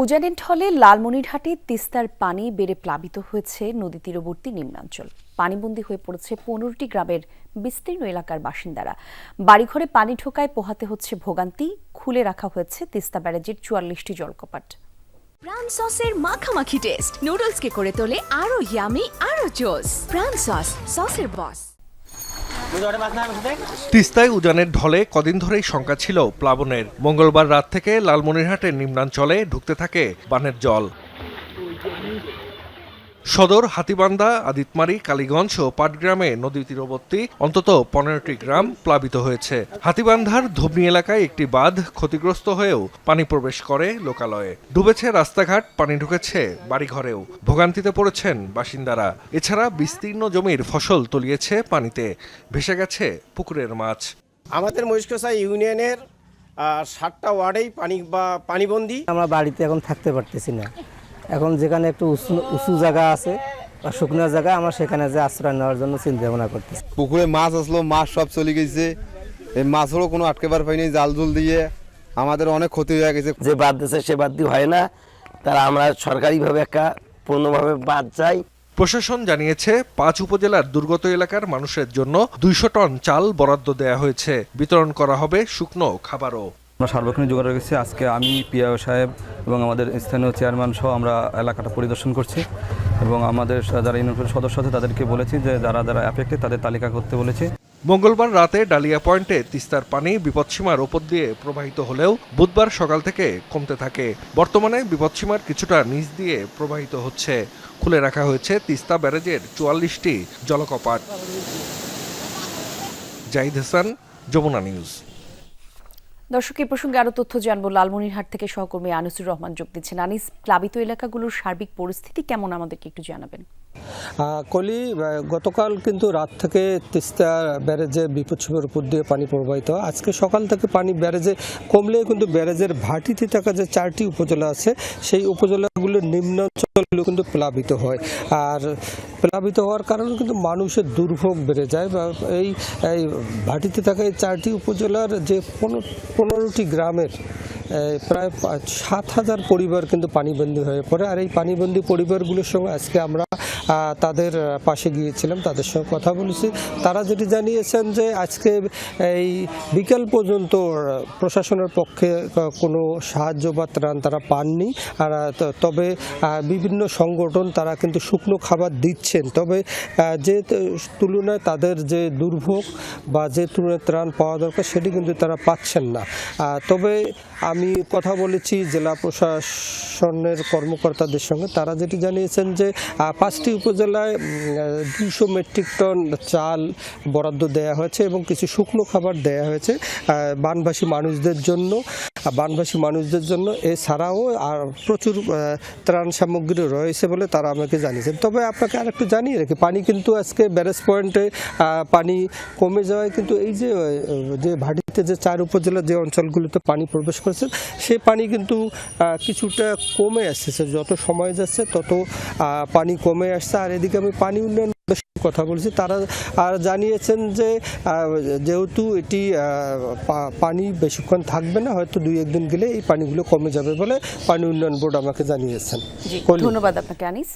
উজানের ঢলে লালমনিরহাটে তিস্তার পানি বেড়ে প্লাবিত হয়েছে নদী তীরবর্তী নিম্নাঞ্চল। পানিবন্দী হয়ে পড়েছে পনেরোটি গ্রামের বিস্তীর্ণ এলাকার বাসিন্দারা। বাড়িঘরে পানি ঢোকায় পোহাতে হচ্ছে ভোগান্তি, খুলে রাখা হয়েছে তিস্তা ব্যারাজের চুয়াল্লিশটি জলকপাট। প্রাণ সসের মাখামাখি টেস্ট। নুডলসকে করে তোলে আরও ইয়ামি আরও জোস। প্রাণ সস, সসের বস তিস্তায় উজানের ঢলে কদিন ধরেই শঙ্কা ছিল প্লাবনের। মঙ্গলবার রাত থেকে লালমনিরহাটের নিম্নাঞ্চলে ঢুকতে থাকে বানের জল। সদর হাতিবান্ধা আদিতমারি কালীগঞ্জ ও পাটগ্রামে নদী তীরবর্তী অন্তত পনেরোটি গ্রাম প্লাবিত হয়েছে। হাতিবান্ধার ধবনি এলাকায় একটি বাঁধ ক্ষতিগ্রস্ত হয়েও পানি প্রবেশ করে লোকালয়ে। ডুবেছে রাস্তাঘাট পানি ঢুকেছে বাড়িঘরেও। ভোগান্তিতে পড়েছেন বাসিন্দারা। এছাড়া বিস্তীর্ণ জমির ফসল তলিয়েছে পানিতে। ভেসে গেছে পুকুরের মাছ। আমাদের মহিষকষা ইউনিয়নের সাতটা ওয়ার্ডেই পানি বা পানিবন্দী। আমরা বাড়িতে এখন থাকতে পারতেছি না। এখন যেখানে একটু উঁচু উঁচু জায়গা আছে বা শুকনো জায়গা আমরা সেখানে যে আশ্রয় নেওয়ার জন্য চিন্তা ভাবনা করতেছি। পুকুরে মাছ আসলো মাছ সব চলে গেছে। এই মাছগুলো কোনো আটকেবার পাইনি জাল জুল দিয়ে। আমাদের অনেক ক্ষতি হয়ে গেছে। যে বাদ দিয়েছে সে বাদ দিয়ে হয় না। তারা আমরা সরকারিভাবে একটা পূর্ণভাবে বাদ চাই। প্রশাসন জানিয়েছে পাঁচ উপজেলার দুর্গত এলাকার মানুষের জন্য দুইশো টন চাল বরাদ্দ দেয়া হয়েছে। বিতরণ করা হবে শুকনো খাবারও। আমরা সার্বক্ষণিক যোগাযোগ রেখেছি। আজকে আমি পিআও সাহেব এবং আমাদের স্থানীয় চেয়ারম্যান সহ আমরা এলাকাটা পরিদর্শন করছি এবং আমাদের যারা ইউনিয়ন সদস্য আছে তাদেরকে বলেছি যে যারা যারা অ্যাফেক্টেড তাদের তালিকা করতে বলেছি। মঙ্গলবার রাতে ডালিয়া পয়েন্টে তিস্তার পানি বিপদসীমার ওপর দিয়ে প্রবাহিত হলেও বুধবার সকাল থেকে কমতে থাকে। বর্তমানে বিপদসীমার কিছুটা নিচ দিয়ে প্রবাহিত হচ্ছে। খুলে রাখা হয়েছে তিস্তা ব্যারেজের চুয়াল্লিশটি জলকপাট। জাহিদ হাসান, যমুনা নিউজ। দর্শক প্রসঙ্গে আরও তথ্য জানব। লালমনিরহাট থেকে সহকর্মী আনিসুর রহমান যোগ দিচ্ছেন। আনিস, প্লাবিত এলাকাগুলোর সার্বিক পরিস্থিতি কেমন আমাদেরকে একটু জানাবেন। কলি গতকাল কিন্তু রাত থেকে তিস্তা ব্যারেজে বিপদসীমার উপর দিয়ে পানি প্রবাহিত। আজকে সকাল থেকে পানি ব্যারেজে কমলে কিন্তু ব্যারেজের ভাটিতে থাকা যে চারটি উপজেলা আছে, সেই উপজেলাগুলোর নিম্নাঞ্চলগুলো কিন্তু প্লাবিত হয়। আর প্লাবিত হওয়ার কারণে কিন্তু মানুষের দুর্ভোগ বেড়ে যায়। বা এই ভাটিতে থাকা এই চারটি উপজেলার যে পনেরো- পনেরোটি গ্রামের প্রায় সাত হাজার পরিবার কিন্তু পানিবন্দী হয়ে পড়ে। আর এই পানিবন্দী পরিবারগুলোর সঙ্গে আজকে আমরা তাদের পাশে গিয়েছিলাম, তাদের সঙ্গে কথা বলেছি। তারা যেটি জানিয়েছেন যে আজকে এই বিকেল পর্যন্ত প্রশাসনের পক্ষে কোনো সাহায্য বা ত্রাণ তারা পাননি। আর তবে বিভিন্ন সংগঠন তারা কিন্তু শুকনো খাবার দিচ্ছেন। তবে যে তুলনায় তাদের যে দুর্ভোগ বা যে তুলনায় ত্রাণ পাওয়া দরকার, সেটি কিন্তু তারা পাচ্ছেন না। তবে আমি কথা বলেছি, জেলা প্রশাসনের কর্মকর্তাদের সঙ্গে। তারা যেটি জানিয়েছেন যে পাঁচটি উপজেলায় দুশো মেট্রিক টন চাল বরাদ্দ দেওয়া হয়েছে এবং কিছু শুকনো খাবার দেওয়া হয়েছে আহ, বানভাসী মানুষদের জন্য। আহ, বানভাসী মানুষদের জন্য এছাড়াও আর প্রচুর ত্রাণ সামগ্রী রয়েছে বলে তারা আমাকে জানিয়েছেন। তবে আপনাকে আরেকটু জানিয়ে রাখি পানি কিন্তু আজকে ব্যারেজ পয়েন্টে পানি কমে যাওয়ায় কিন্তু এই যে যে ভাটিতে যে চার উপজেলার যে অঞ্চলগুলোতে পানি প্রবেশ করেছে সেই পানি কিন্তু কিছুটা কমে আসছে। যত সময় যাচ্ছে তত পানি কমে আসছে। আর এদিকে আমি পানি উন্নয়ন কথা বলছি। তারা আর জানিয়েছেন যে যেহেতু এটি আহ, পানি বেশিক্ষণ থাকবে না হয়তো দুই একদিন গেলে এই পানিগুলো কমে যাবে বলে পানি উন্নয়ন বোর্ড আমাকে জানিয়েছেন। ধন্যবাদ আপনাকে আনিস।